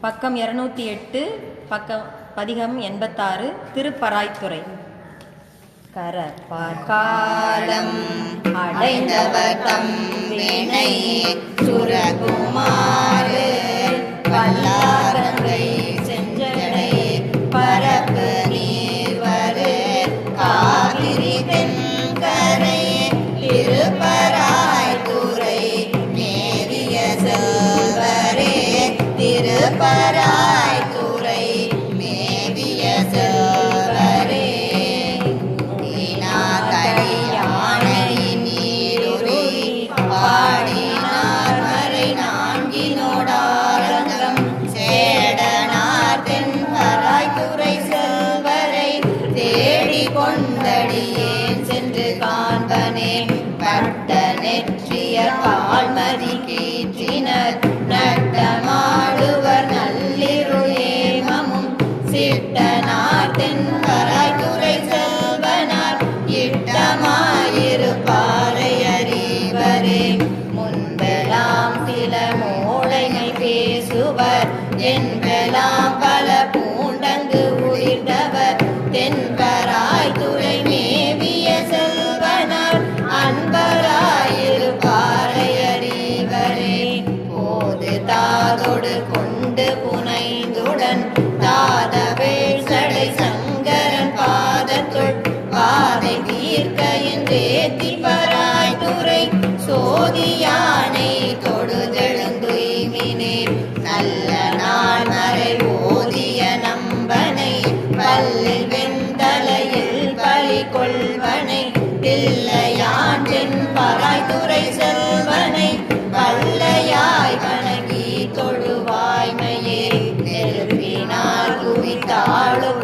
பக்கம் இரநூத்தி எட்டு பக்கம் பதிகம் எண்பத்தாறு திருப்பராய்த்துறை. கரப்பார் காலம் அடைந்தவர் தம் வினை சுரகுமாறு திருப்பராய்த்துறை மேவிய செல்வரே நீனாகரி யானை நீருரி பாடினார் மறை நான்கினோடாரங்கம் சேடனார் தென்பராய்த்துறை செல்வரை தேடி கொண்டடியேன் சென்று காண்பனே பட்ட நெற்றிய பால்மதி கீற்றினர் சிட்டனார் தென்பராய்த்துறை செல்வனார் இட்டமாயிருப்பாரை அறிவரே. முன்பெல்லாம் சில மூளைமை பேசுவர் என்பெல்லாம் பல பூண்டங்கு உயிர்ந்தவர். தென்பராய்த்துறை மேவிய செல்வனார் அன்பராயிருப்பாரை அறிவரே. போது தாதொடு கொண்டு புனைந்துடன் தாத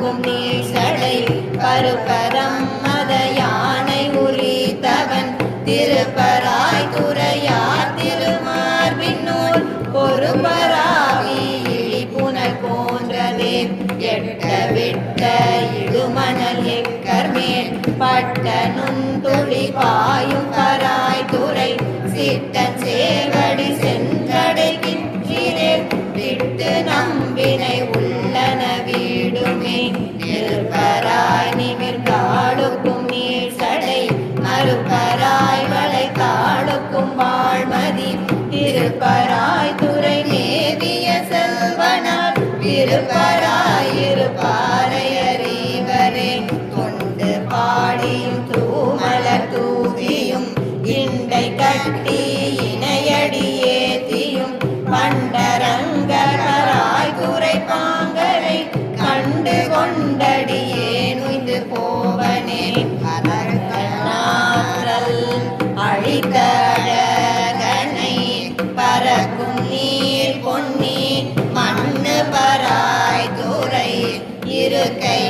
குவித்தாளுக்கும் நீசடை பருப்பரம் மத யானை உரித்தவன் திருப்பராய் துறையார் திருமார்பின்னூல் பொறுப்பராவி புனல் போன்றதே. எட்ட விட்ட இடுமணல் எக்கர்மேல் பட்ட நுண்துளி பாயும் பராய் துறை. சிட்டன் நுய்ந்து போவனே அழித்த அழகனை பறக்கும் நீர் பொன்னி மண்ணு பராய் துறை இருக்கை